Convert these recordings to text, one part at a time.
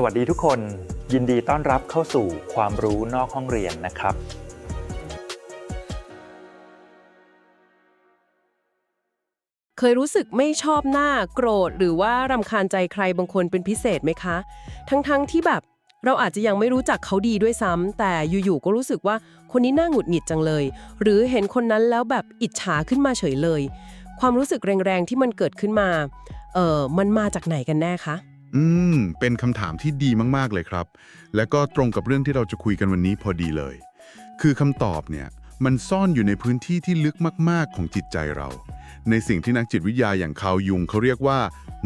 สวัสดีทุกคน ยินดีต้อนรับเข้าสู่ความรู้นอกห้องเรียนนะครับ เคยรู้สึกไม่ชอบหน้าโกรธ หรือว่ารำคาญใจใครบางคนเป็นพิเศษไหมคะ ทั้งๆที่แบบเราอาจจะยังไม่รู้จักเขาดีด้วยซ้ำแต่อยู่ๆก็รู้สึกว่าคนนี้น่าหงุดหงิดจังเลย หรือเห็นคนนั้นแล้วแบบอิจฉาขึ้นมาเฉยเลย ความรู้สึกแรงๆที่มันเกิดขึ้นมาเออมันมาจากไหนกันแน่คะ อืม เป็นคำถามที่ดีมากๆเลยครับ และก็ตรงกับเรื่องที่เราจะคุยกันวันนี้พอดีเลย คือคำตอบเนี่ย มันซ่อนอยู่ในพื้นที่ที่ลึกมาก ๆ ของจิตใจเรา ในสิ่งที่นักจิตวิทยาอย่างคาวยุงเขาเรียกว่า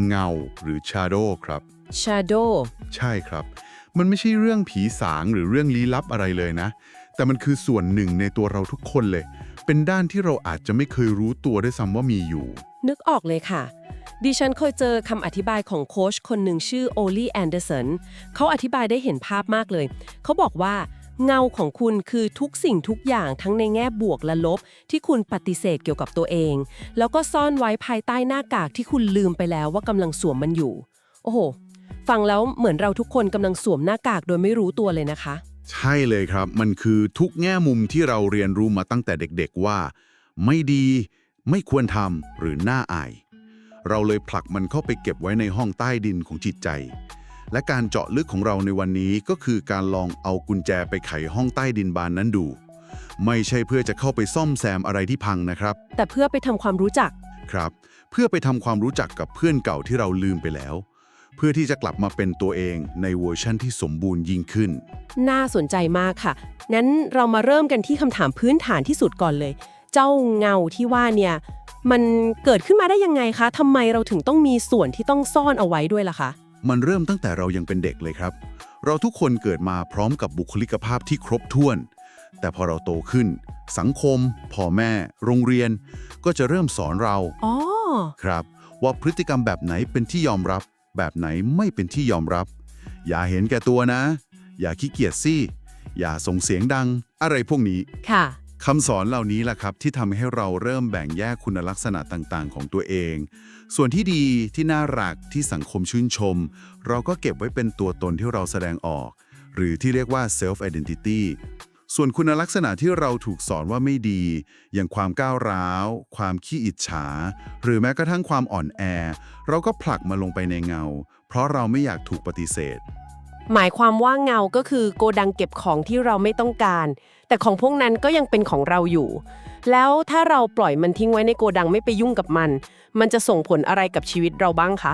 เงาหรือ shadow ครับ shadow ใช่ครับ มันไม่ใช่เรื่องผีสางหรือเรื่องลี้ลับอะไรเลยนะ แต่มันคือส่วนหนึ่งในตัวเราทุกคนเลย เป็นด้านที่เราอาจจะไม่เคยรู้ตัวด้วยซ้ำว่ามีอยู่ นึกออกเลยค่ะ ดิฉันเคยเจอคำอธิบายของโค้ชคนหนึ่งชื่อโอลีแอนเดอร์สันเขาอธิบายได้เห็นภาพมากเลย เขาบอกว่า เงาของคุณคือทุกสิ่งทุกอย่างทั้งในแง่บวกและลบ ที่คุณปฏิเสธเกี่ยวกับตัวเอง แล้วก็ซ่อนไว้ภายใต้หน้ากากที่คุณลืมไปแล้วว่ากำลังสวมมันอยู่ โอ้โห ฟังแล้วเหมือนเราทุกคนกำลังสวมหน้ากากโดยไม่รู้ตัวเลยนะคะ ใช่เลยครับ มันคือทุกแง่มุมที่เราเรียนรู้มาตั้งแต่เด็กๆว่า ไม่ดี ไม่ควรทำหรือน่าอาย เราเลยผลักมันเข้าไปเก็บไว้ในห้องใต้ดินของจิตใจ และการเจาะลึกของเราในวันนี้ก็คือการลองเอากุญแจไปไขห้องใต้ดินบานนั้นดู ไม่ใช่เพื่อจะเข้าไปซ่อมแซมอะไรที่พังนะครับ แต่เพื่อไปทำความรู้จักครับ เพื่อไปทำความรู้จักกับเพื่อนเก่าที่เราลืมไปแล้ว เพื่อที่จะกลับมาเป็นตัวเองในเวอร์ชั่นที่สมบูรณ์ยิ่งขึ้น น่าสนใจมากค่ะ นั้นเรามาเริ่มกันที่คำถามพื้นฐานที่สุดก่อนเลย เจ้าเงาที่ว่าเนี่ย มันเกิดขึ้นมาได้ยังไงคะทำไมเราถึงต้องมีส่วนที่ต้องซ่อนเอาไว้ด้วยล่ะคะ มันเริ่มตั้งแต่เรายังเป็นเด็กเลยครับ เราทุกคนเกิดมาพร้อมกับบุคลิกภาพที่ครบถ้วน แต่พอเราโตขึ้น สังคมพ่อแม่ โรงเรียน ก็จะเริ่มสอนเราอ๋อครับ ว่าพฤติกรรมแบบไหนเป็นที่ยอมรับ แบบไหนไม่เป็นที่ยอมรับ อย่าเห็นแก่ตัวนะ อย่าขี้เกียจสิอย่าส่งเสียงดัง อะไรพวกนี้ค่ะ คำสอนเหล่านี้แหละครับที่ทำให้เราเริ่มแบ่งแยกคุณลักษณะต่างๆ ของตัวเอง ส่วนที่ดีที่น่ารักที่สังคมชื่นชม เราก็เก็บไว้เป็นตัวตนที่เราแสดงออก หรือที่เรียกว่า self identity ส่วนคุณลักษณะที่เราถูกสอนว่าไม่ดี อย่างความก้าวร้าว ความขี้อิจฉา หรือแม้กระทั่งความอ่อนแอ เราก็ผลักมาลงไปในเงา เพราะเราไม่อยากถูกปฏิเสธ หมายความว่าเงาก็คือโกดังเก็บของที่เราไม่ต้องการ แต่ของพวกนั้นก็ยังเป็นของเราอยู่ แล้วถ้าเราปล่อยมันทิ้งไว้ในโกดังไม่ไปยุ่งกับมัน มันจะส่งผลอะไรกับชีวิตเราบ้างคะ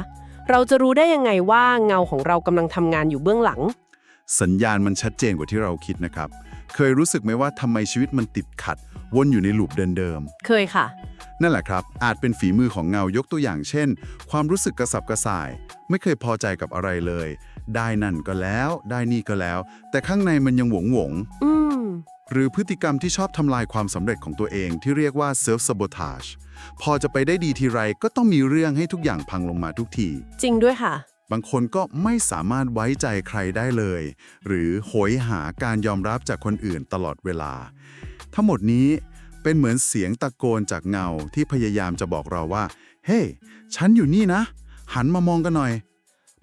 เราจะรู้ได้ยังไงว่าเงาของเรากำลังทำงานอยู่เบื้องหลัง สัญญาณมันชัดเจนกว่าที่เราคิดนะครับ เคยรู้สึกไหมว่าทำไมชีวิตมันติดขัด วนอยู่ในลูปเดิมเคยค่ะ ๆนั่นแหละครับ อาจเป็นฝีมือของเงายกตัวอย่างเช่น ความรู้สึกกระสับกระส่าย ไม่เคยพอใจกับอะไรเลย ได้นั่นก็แล้วได้นี่ก็แล้ว แต่ข้างในมันยังหวงหวงอืมๆหรือพฤติกรรมที่ชอบทำลายความสำเร็จของตัวเองที่เรียกว่า self sabotage พอจะไปได้ดีทีไรก็ต้องมีเรื่องให้ทุกอย่างพังลงมาทุกที จริงด้วยค่ะ บางคนก็ไม่สามารถไว้ใจใครได้เลย หรือโหยหาการยอมรับจากคนอื่นตลอดเวลา ทั้งหมดนี้เป็นเหมือนเสียงตะโกนจากเงาที่พยายามจะบอกเราว่า เฮ้ hey, ฉันอยู่นี่นะ หันมามองกันหน่อย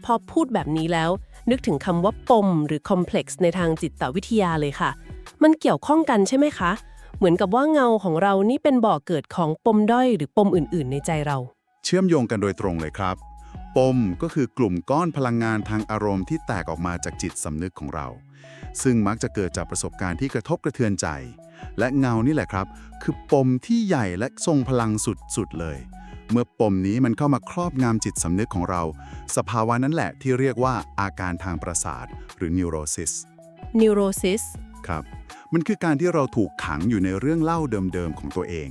พอพูดแบบนี้แล้ว นึกถึงคำว่าปมหรือ complex ในทางจิตวิทยาเลยค่ะ มันเกี่ยวข้องกันใช่ไหมคะ เหมือนกับว่าเงาของเรานี่เป็นบ่อเกิดของปมด้อยหรือปมอื่น ๆ ในใจเรา เชื่อมโยงกันโดยตรงเลยครับ ปมก็คือกลุ่มก้อนพลังงานทางอารมณ์ที่แตกออกมาจากจิตสำนึกของเรา ซึ่งมักจะเกิดจากประสบการณ์ที่กระทบกระเทือนใจ และเงานี่แหละครับ คือปมที่ใหญ่และทรงพลังสุดๆเลย เมื่อปมนี้มันเข้ามาครอบงำจิตสำนึกของเรา สภาวะนั้นแหละที่เรียกว่าอาการทางประสาท หรือ neurosis neurosis ครับ มันคือการที่เราถูกขังอยู่ในเรื่องเล่าเดิมๆของตัวเอง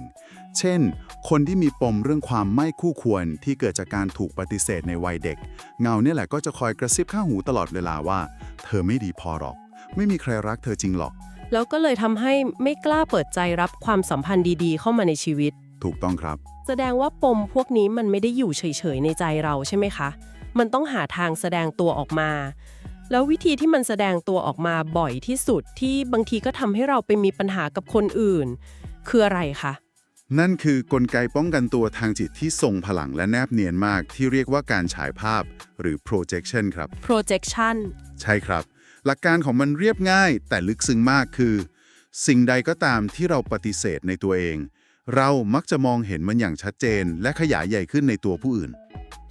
เช่น คนที่มีปมเรื่องความไม่คู่ควรที่เกิดจากการถูกปฏิเสธในวัยเด็ก เงาเนี่ยแหละก็จะคอยกระซิบข้างหูตลอดเวลาว่า เธอไม่ดีพอหรอก ไม่มีใครรักเธอจริงหรอก แล้วก็เลยทำให้ไม่กล้าเปิดใจรับความสัมพันธ์ดีๆ เข้ามาในชีวิต ถูกต้องครับ แสดงว่าปมพวกนี้มันไม่ได้อยู่เฉยๆในใจเราใช่ไหมคะ มันต้องหาทางแสดงตัวออกมา แล้ววิธีที่มันแสดงตัวออกมาบ่อยที่สุดที่บางทีก็ทำให้เราไปมีปัญหากับคนอื่น คืออะไรคะอนั่นคือกลไกป้องกันตัวทางจิตที่ทรงพลังและแนบเนียนมากที่เรียกว่าการฉายภาพหรือ projection ครับ projection ใช่ครับ หลักการของมันเรียบง่ายแต่ลึกซึ้งมากคือ สิ่งใดก็ตามที่เราปฏิเสธในตัวเอง เรามักจะมองเห็นมันอย่างชัดเจน และขยายใหญ่ขึ้นในตัวผู้อื่น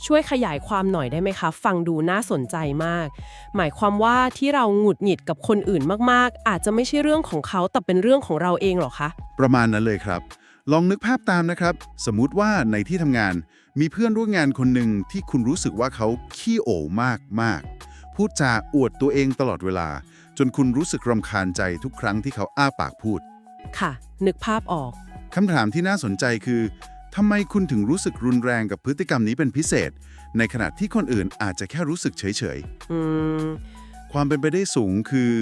ช่วยขยายความหน่อยได้ไหมคะ ฟังดูน่าสนใจมาก หมายความว่าที่เราหงุดหงิดกับคนอื่นมากๆ อาจจะไม่ใช่เรื่องของเขาแต่เป็นเรื่องของเราเองเหรอคะ ประมาณนั้นเลยครับ ลองนึกภาพตามนะครับ สมมุติว่าในที่ทำงานมีเพื่อนร่วมงานคนหนึ่งที่คุณรู้สึกว่าเขาขี้โอมากมากๆพูดจาอวดตัวเองตลอดเวลา จนคุณรู้สึกรำคาญใจทุกครั้งที่เขาอ้าปากพูด ค่ะ นึกภาพออก คำถามที่น่าสนใจคือทำไมคุณถึงรู้สึกรุนแรงกับพฤติกรรมนี้เป็นพิเศษ ในขณะที่คนอื่นอาจจะแค่รู้สึกเฉยอืม ๆ ความเป็นไปได้สูงคือ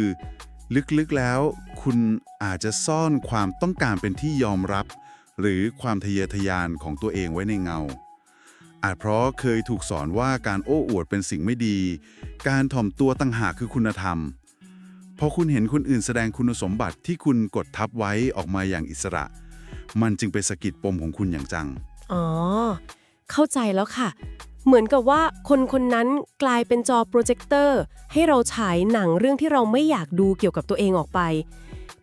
ลึกๆแล้ว คุณอาจจะซ่อนความต้องการเป็นที่ยอมรับ หรือความทะเยอทะยานของตัวเองไว้ในเงา อาจเพราะเคยถูกสอนว่าการโอ้อวดเป็นสิ่งไม่ดี การถ่อมตัวตั้งหากคือคุณธรรม พอคุณเห็นคนอื่นแสดงคุณสมบัติที่คุณกดทับไว้ออกมาอย่างอิสระ มันจึงไปสะกิดปมของคุณอย่างจัง อ๋อ เข้าใจแล้วค่ะ เหมือนกับว่าคนคนนั้นกลายเป็นจอโปรเจคเตอร์ให้เราฉายหนังเรื่องที่เราไม่อยากดูเกี่ยวกับตัวเองออกไป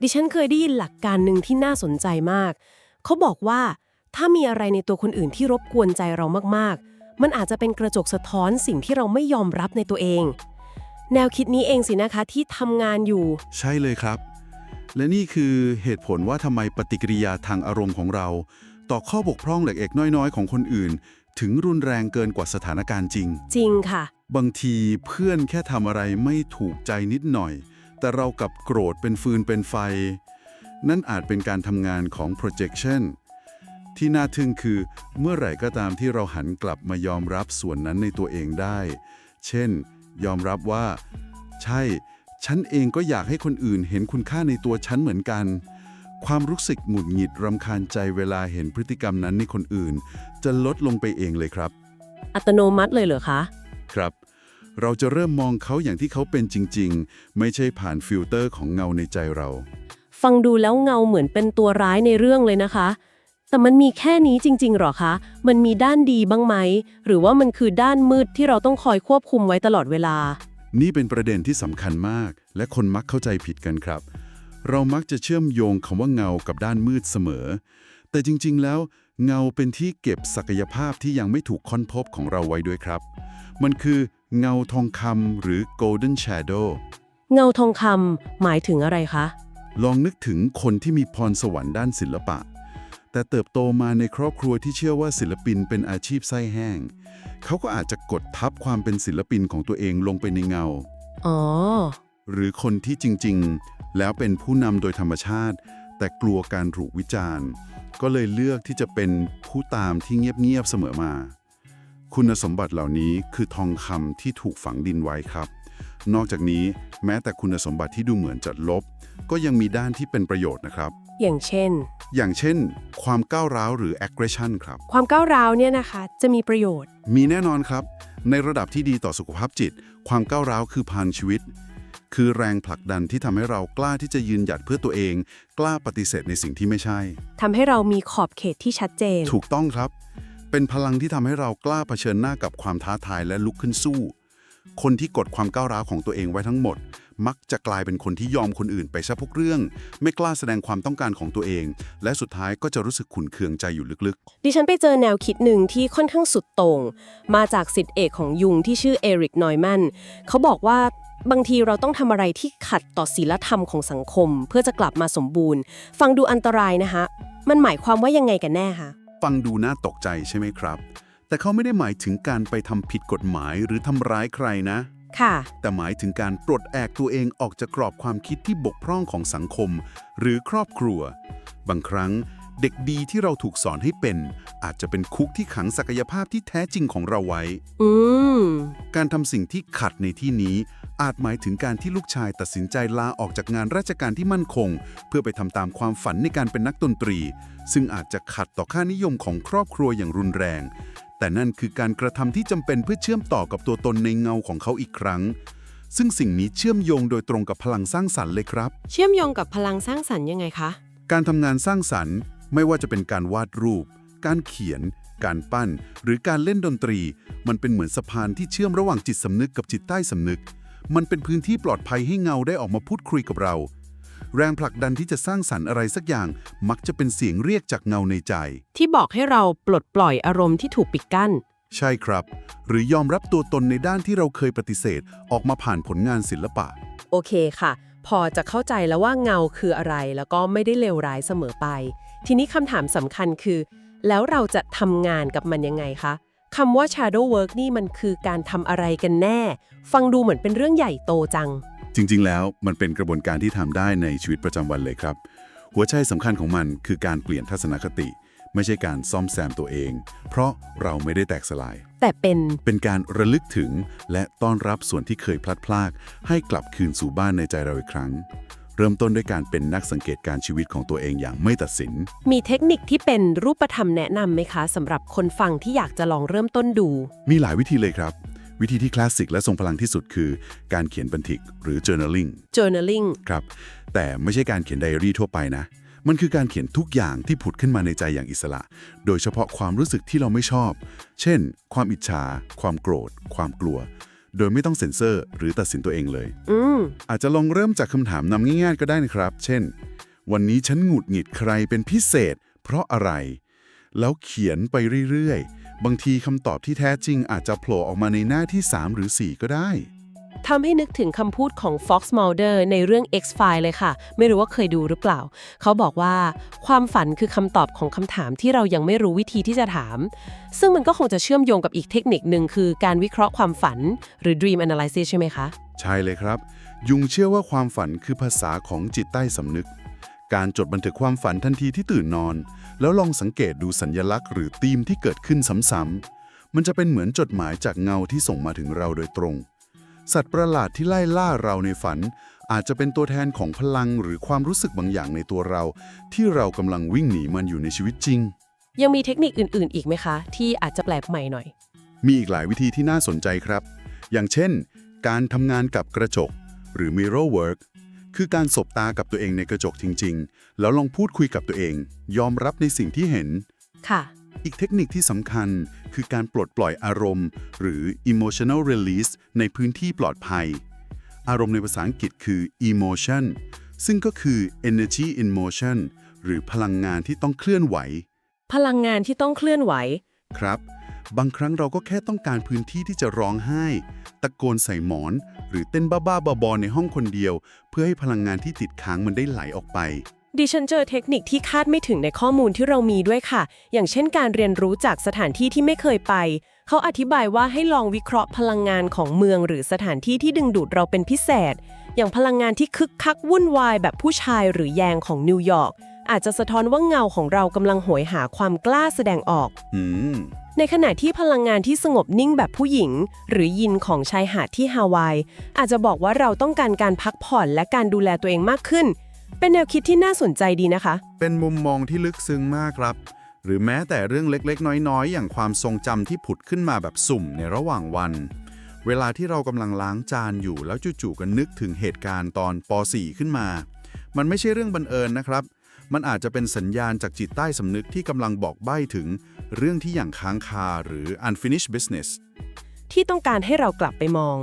ดิฉันเคยได้ยินหลักการหนึ่งที่น่าสนใจมาก เขาบอกว่าถ้ามีอะไรในตัวคนอื่นที่รบกวนใจเรามากๆ มันอาจจะเป็นกระจกสะท้อนสิ่งที่เราไม่ยอมรับในตัวเอง แนวคิดนี้เองสินะคะที่ทำงานอยู่ ใช่เลยครับ และนี่คือเหตุผลว่าทำไมปฏิกิริยาทางอารมณ์ของเรา ต่อข้อบกพร่องเล็กๆน้อยๆ ของคนอื่น ถึงรุนแรงเกินกว่าสถานการณ์จริง จริงค่ะ บางทีเพื่อนแค่ทำอะไรไม่ถูกใจนิดหน่อย แต่เรากลับโกรธเป็นฟืนเป็นไฟ นั่นอาจเป็นการทำงานของ projection ที่น่าทึ่งคือเมื่อไหร่ก็ตามที่เราหันกลับมายอมรับส่วนนั้นในตัวเองได้ เช่น ยอมรับว่า ใช่ ฉันเองก็อยากให้คนอื่นเห็นคุณค่าในตัวฉันเหมือนกัน ความรู้สึกหงุดหงิดรำคาญใจเวลาเห็นพฤติกรรมนั้นในคนอื่น จะลดลงไปเองเลยครับ อัตโนมัติเลยเหรอคะ ครับ เราจะเริ่มมองเขาอย่างที่เขาเป็นจริง ๆ ไม่ใช่ผ่านฟิลเตอร์ของเงาในใจเรา ฟังดูแล้วเงาเหมือนเป็นตัวร้ายในเรื่องเลยนะคะ แต่มันมีแค่นี้จริง ๆหรอคะ มันมีด้านดีบ้างไหม หรือว่ามันคือด้านมืดที่เราต้องคอยควบคุมไว้ตลอดเวลา นี่เป็นประเด็นที่สำคัญมาก และคนมักเข้าใจผิดกันครับ เรามักจะเชื่อมโยงคำว่าเงากับด้านมืดเสมอ แต่จริงๆ แล้ว เงาเป็นที่เก็บศักยภาพที่ยังไม่ถูกค้นพบของเราไว้ด้วยครับ มันคือเงาทองคำหรือ golden shadow เงาทองคำหมายถึงอะไรคะ ลองนึกถึงคนที่มีพรสวรรค์ด้านศิลปะ แต่เติบโตมาในครอบครัวที่เชื่อว่าศิลปินเป็นอาชีพไส้แห้ง เขาก็อาจจะกดทับความเป็นศิลปินของตัวเองลงไปในเงา อ๋อ หรือคนที่จริงๆ แล้วเป็นผู้นำโดยธรรมชาติ แต่กลัวการถูกวิจารณ์ ก็เลยเลือกที่จะเป็นผู้ตามที่เงียบๆเสมอมา คุณสมบัติเหล่านี้คือทองคำที่ถูกฝังดินไว้ครับ นอกจากนี้แม้แต่คุณสมบัติที่ดูเหมือนจะลบ ก็ยังมีด้านที่เป็นประโยชน์นะครับ อย่างเช่น อย่างเช่น ความก้าวร้าวหรือ aggression ครับ ความก้าวร้าวเนี่ยนะคะจะมีประโยชน์ มีแน่นอนครับ ในระดับที่ดีต่อสุขภาพจิต ความก้าวร้าวคือพลังชีวิต คือแรงผลักดันที่ทำให้เรากล้าที่จะยืนหยัดเพื่อตัวเอง กล้าปฏิเสธในสิ่งที่ไม่ใช่ ทำให้เรามีขอบเขตที่ชัดเจน ถูกต้องครับ เป็นพลังที่ทำให้เรากล้าเผชิญหน้ากับความท้าทายและลุกขึ้นสู้ คนที่กดความก้าวร้าวของตัวเองไว้ทั้งหมด มักจะกลายเป็นคนที่ยอมคนอื่นไปซะพวกเรื่อง ไม่กล้าแสดงความต้องการของตัวเอง และสุดท้ายก็จะรู้สึกขุนเคืองใจอยู่ลึกดิฉันไปเจอแนวคิดหนึ่งที่ค่อนข้างสุดโต่งมาจากสิทธิเอกของยุงที่ชื่อเอริกนอยแมนเขาบอกว่าบางทีเราต้องทำอะไรที่ขัดต่อศีลธรรมของสังคม เพื่อจะกลับมาสมบูรณ์ ฟังดูอันตรายนะคะ มันหมายความว่ายังไงกันแน่คะๆฟังดูน่าตกใจใช่ไหมครับ แต่เขาไม่ได้หมายถึงการไปทำผิดกฎหมายหรือทำร้ายใครนะ ค่ะ แต่หมายถึงการปลดแอกตัวเองออกจากกรอบความคิดที่บกพร่องของสังคม หรือครอบครัว บางครั้งเด็กดีที่เราถูกสอนให้เป็น อาจจะเป็นคุกที่ขังศักยภาพที่แท้จริงของเราไว้ อืมการทำสิ่งที่ขัดในที่นี้ อาจหมายถึงการที่ลูกชายตัดสินใจลาออกจากงานราชการที่มั่นคง เพื่อไปทำตามความฝันในการเป็นนักดนตรี ซึ่งอาจจะขัดต่อค่านิยมของครอบครัวอย่างรุนแรง แต่นั่นคือการกระทำที่จำเป็นเพื่อเชื่อมต่อกับตัวตนในเงาของเขาอีกครั้ง ซึ่งสิ่งนี้เชื่อมโยงโดยตรงกับพลังสร้างสรรค์เลยครับ เชื่อมโยงกับพลังสร้างสรรค์ยังไงคะ การทำงานสร้างสรรค์ ไม่ว่าจะเป็นการวาดรูป การเขียน การปั้น หรือการเล่นดนตรี มันเป็นเหมือนสะพานที่เชื่อมระหว่างจิตสำนึกกับจิตใต้สำนึก มันเป็นพื้นที่ปลอดภัยให้เงาได้ออกมาพูดคุยกับเรา แรงผลักดันที่จะสร้างสรรค์อะไรสักอย่าง มักจะเป็นเสียงเรียกจากเงาในใจ ที่บอกให้เราปลดปล่อยอารมณ์ที่ถูกปิดกั้น ใช่ครับ หรือยอมรับตัวตนในด้านที่เราเคยปฏิเสธ ออกมาผ่านผลงานศิลปะ โอเคค่ะ พอจะเข้าใจแล้วว่าเงาคืออะไร แล้วก็ไม่ได้เลวร้ายเสมอไป ทีนี้คำถามสำคัญคือ แล้วเราจะทำงานกับมันยังไงคะคำว่า shadow work นี่มันคือการทำอะไรกันแน่ ฟังดูเหมือนเป็นเรื่องใหญ่โตจัง จริง ๆ แล้วมันเป็นกระบวนการที่ทำได้ในชีวิตประจำวันเลยครับ หัวใจสำคัญของมันคือการเปลี่ยนทัศนคติ ไม่ใช่การซ่อมแซมตัวเอง เพราะเราไม่ได้แตกสลาย แต่เป็นเป็นการระลึกถึงและต้อนรับส่วนที่เคยพลัดพราก ให้กลับคืนสู่บ้านในใจเราอีกครั้ง เริ่มต้นด้วยการเป็นนักสังเกตการชีวิตของตัวเองอย่างไม่ตัดสิน มีเทคนิคที่เป็นรูปธรรมแนะนำไหมคะสำหรับคนฟังที่อยากจะลองเริ่มต้นดู มีหลายวิธีเลยครับ วิธีที่คลาสสิกและทรงพลังที่สุดคือ การเขียนบันทึกหรือ journaling journaling ครับ แต่ไม่ใช่การเขียนไดอารี่ทั่วไปนะ มันคือการเขียนทุกอย่างที่ผุดขึ้นมาในใจอย่างอิสระ โดยเฉพาะความรู้สึกที่เราไม่ชอบ เช่น ความอิจฉา ความโกรธ ความกลัว โดยไม่ต้องเซ็นเซอร์ หรือตัดสินตัวเองเลย อืมอาจจะลองเริ่มจากคำถามนำง่ายๆ ก็ได้นะครับ เช่น วันนี้ฉันหงุดหงิดใครเป็นพิเศษ เพราะอะไร แล้วเขียนไปเรื่อยๆ บางทีคำตอบที่แท้จริงอาจจะโผล่ออกมาในหน้าที่ 3 หรือ 4 ก็ได้ ทำให้นึกถึงคำพูดของ Fox Mulder ในเรื่อง X-File เลยค่ะ ไม่รู้ว่าเคยดูหรือเปล่า เขาบอกว่า ความฝันคือคำตอบของคำถามที่เรายังไม่รู้วิธีที่จะถาม ซึ่งมันก็คงจะเชื่อมโยงกับอีกเทคนิคหนึ่งคือการวิเคราะห์ความฝัน หรือ Dream Analysis ใช่ไหมคะ ใช่เลยครับ ยุงเชื่อว่าความฝันคือภาษาของจิตใต้สำนึก การจดบันทึกความฝันทันทีที่ตื่นนอน แล้วลองสังเกตดูสัญญลักษณ์หรือธีมที่เกิดขึ้นซ้ำๆมันจะเป็นเหมือนจดหมายจากเงาที่ส่งมาถึงเราโดยตรง สัตว์ประหลาดที่ไล่ล่าเราในฝัน อาจจะเป็นตัวแทนของพลังหรือความรู้สึกบางอย่างในตัวเรา ที่เรากำลังวิ่งหนีมันอยู่ในชีวิตจริง ยังมีเทคนิคอื่น ๆ อีกไหมคะ ที่อาจจะแปลกใหม่หน่อย มีอีกหลายวิธีที่น่าสนใจครับ อย่างเช่น การทำงานกับกระจก หรือ mirror work คือการสบตากับตัวเองในกระจกจริง ๆ แล้วลองพูดคุยกับตัวเอง ยอมรับในสิ่งที่เห็น ค่ะ อีกเทคนิคที่สำคัญคือการปลดปล่อยอารมณ์ หรือ emotional release ในพื้นที่ปลอดภัย อารมณ์ในภาษาอังกฤษคือ emotion ซึ่งก็คือ energy in motion หรือพลังงานที่ต้องเคลื่อนไหว พลังงานที่ต้องเคลื่อนไหว ครับ บางครั้งเราก็แค่ต้องการพื้นที่ที่จะร้องไห้ ตะโกนใส่หมอน หรือเต้นบ้าๆบอๆในห้องคนเดียว เพื่อให้พลังงานที่ติดค้างมันได้ไหลออกไปดิฉันเจอเทคนิคที่คาดไม่ถึงในข้อมูลที่เรามีด้วยค่ะ อย่างเช่นการเรียนรู้จากสถานที่ที่ไม่เคยไป เขาอธิบายว่าให้ลองวิเคราะห์พลังงานของเมืองหรือสถานที่ที่ดึงดูดเราเป็นพิเศษ อย่างพลังงานที่คึกคักวุ่นวายแบบผู้ชายหรือแยงของนิวยอร์กอาจจะสะท้อนว่าเงาของเรากำลังโหยหาความกล้าแสดงออก อืม ในขณะที่พลังงานที่สงบนิ่งแบบผู้หญิง หรือยินของชายหาดที่ฮาวาย อาจจะบอกว่าเราต้องการการพักผ่อนและการดูแลตัวเองมากขึ้น เป็นแนวคิดที่น่าสนใจดีนะคะ เป็นมุมมองที่ลึกซึ้งมากครับ หรือแม้แต่เรื่องเล็กๆ น้อยๆ อย่างความทรงจำที่ผุดขึ้นมาแบบสุ่มในระหว่างวัน เวลาที่เรากำลังล้างจานอยู่แล้วจู่ๆก็นึกถึงเหตุการณ์ตอนป .4 ขึ้นมา มันไม่ใช่เรื่องบังเอิญนะครับมันอาจจะเป็นสัญญาณจากจิตใต้สำนึกที่กำลังบอกใบ้ถึง เรื่องที่อย่างค้างคาหรือ unfinished business ที่ต้องการให้เรากลับไปมอง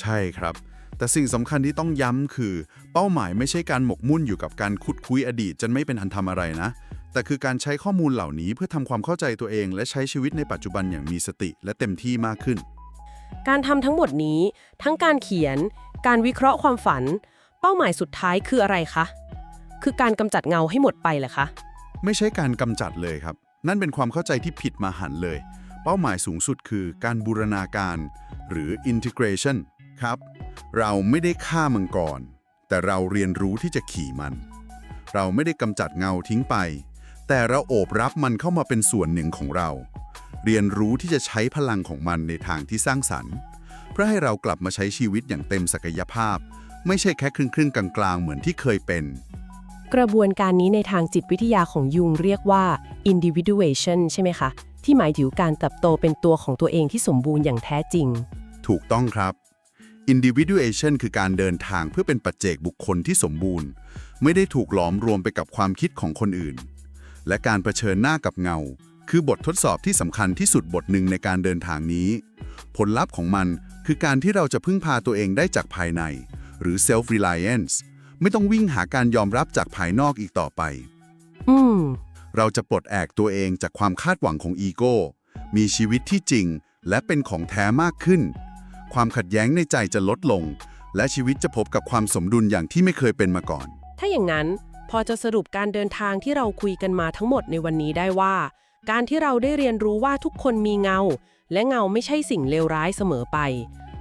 ใช่ครับ แต่สิ่งสำคัญที่ต้องย้ำคือ เป้าหมายไม่ใช่การหมกมุ่นอยู่กับการคุดคุยอดีตจนไม่เป็นอันทำอะไรนะ แต่คือการใช้ข้อมูลเหล่านี้เพื่อทำความเข้าใจตัวเอง และใช้ชีวิตในปัจจุบันอย่างมีสติและเต็มที่มากขึ้น การทำทั้งหมดนี้ ทั้งการเขียน การวิเคราะห์ความฝัน เป้าหมายสุดท้ายคืออะไรคะ คือการกำจัดเงาให้หมดไปเหรอคะ ไม่ใช่การกำจัดเลยครับ นั่นเป็นความเข้าใจที่ผิดมาหันเลย เป้าหมายสูงสุดคือการบูรณาการหรือ integration ครับ เราไม่ได้ฆ่ามังกร แต่เราเรียนรู้ที่จะขี่มัน เราไม่ได้กำจัดเงาทิ้งไป แต่เราโอบรับมันเข้ามาเป็นส่วนหนึ่งของเรา เรียนรู้ที่จะใช้พลังของมันในทางที่สร้างสรรค์ เพื่อให้เรากลับมาใช้ชีวิตอย่างเต็มศักยภาพ ไม่ใช่แค่ครึ่งครึ่งๆกลางๆเหมือนที่เคยเป็น กระบวนการนี้ในทางจิตวิทยาของยุงเรียกว่า individuation ใช่ไหมคะ ที่หมายถึงการเติบโตเป็นตัวของตัวเองที่สมบูรณ์อย่างแท้จริง ถูกต้องครับ individuation คือการเดินทางเพื่อเป็นปัจเจกบุคคลที่สมบูรณ์ ไม่ได้ถูกหลอมรวมไปกับความคิดของคนอื่น และการเผชิญหน้ากับเงา คือบททดสอบที่สำคัญที่สุดบทหนึ่งในการเดินทางนี้ ผลลัพธ์ของมันคือการที่เราจะพึ่งพาตัวเองได้จากภายใน หรือ self reliance ไม่ต้องวิ่งหาการยอมรับจากภายนอกอีกต่อไป อืม เราจะปลดแอกตัวเองจากความคาดหวังของอีโก้ มีชีวิตที่จริง และเป็นของแท้มากขึ้น ความขัดแย้งในใจจะลดลง และชีวิตจะพบกับความสมดุลอย่างที่ไม่เคยเป็นมาก่อน ถ้าอย่างนั้นพอจะสรุปการเดินทางที่เราคุยกันมาทั้งหมดในวันนี้ได้ว่า การที่เราได้เรียนรู้ว่าทุกคนมีเงา และเงาไม่ใช่สิ่งเลวร้ายเสมอไป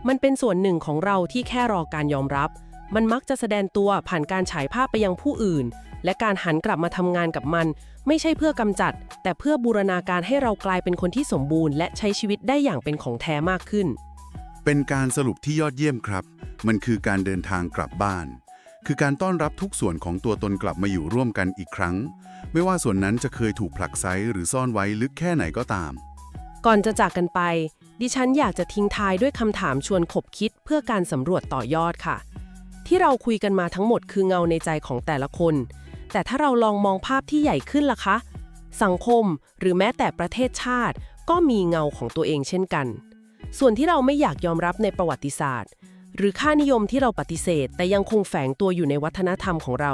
มันเป็นส่วนหนึ่งของเราที่แค่รอการยอมรับ มันมักจะแสดงตัวผ่านการฉายภาพไปยังผู้อื่น และการหันกลับมาทำงานกับมัน ไม่ใช่เพื่อกำจัด แต่เพื่อบูรณาการให้เรากลายเป็นคนที่สมบูรณ์และใช้ชีวิตได้อย่างเป็นของแท้มากขึ้น เป็นการสรุปที่ยอดเยี่ยมครับ มันคือการเดินทางกลับบ้าน คือการต้อนรับทุกส่วนของตัวตนกลับมาอยู่ร่วมกันอีกครั้ง ไม่ว่าส่วนนั้นจะเคยถูกผลักไซหรือซ่อนไว้ลึกแค่ไหนก็ตาม ก่อนจะจากกันไป ดิฉันอยากจะทิ้งท้ายด้วยคำถามชวนขบคิดเพื่อการสำรวจต่อยอดค่ะ ที่เราคุยกันมาทั้งหมดคือเงาในใจของแต่ละคน แต่ถ้าเราลองมองภาพที่ใหญ่ขึ้นล่ะคะ สังคมหรือแม้แต่ประเทศชาติ ก็มีเงาของตัวเองเช่นกัน ส่วนที่เราไม่อยากยอมรับในประวัติศาสตร์ หรือค่านิยมที่เราปฏิเสธ แต่ยังคงแฝงตัวอยู่ในวัฒนธรรมของเรา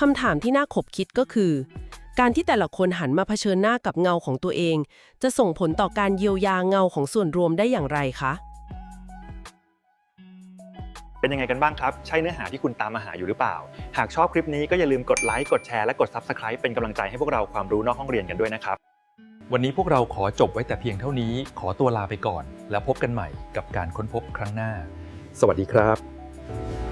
คำถามที่น่าขบคิดก็คือ การที่แต่ละคนหันมาเผชิญหน้ากับเงาของตัวเอง จะส่งผลต่อการเยียวยาเงาของส่วนรวมได้อย่างไรคะ เป็นยังไงกันบ้างครับ ใช่เนื้อหาที่คุณตามมาหาอยู่หรือเปล่า หากชอบคลิปนี้ก็อย่าลืมกดไลค์กดแชร์และกด Subscribe เป็นกำลังใจให้พวกเราความรู้นอกห้องเรียนกันด้วยนะครับ วันนี้พวกเราขอจบไว้แต่เพียงเท่านี้ ขอตัวลาไปก่อน แล้วพบกันใหม่กับการค้นพบครั้งหน้า สวัสดีครับ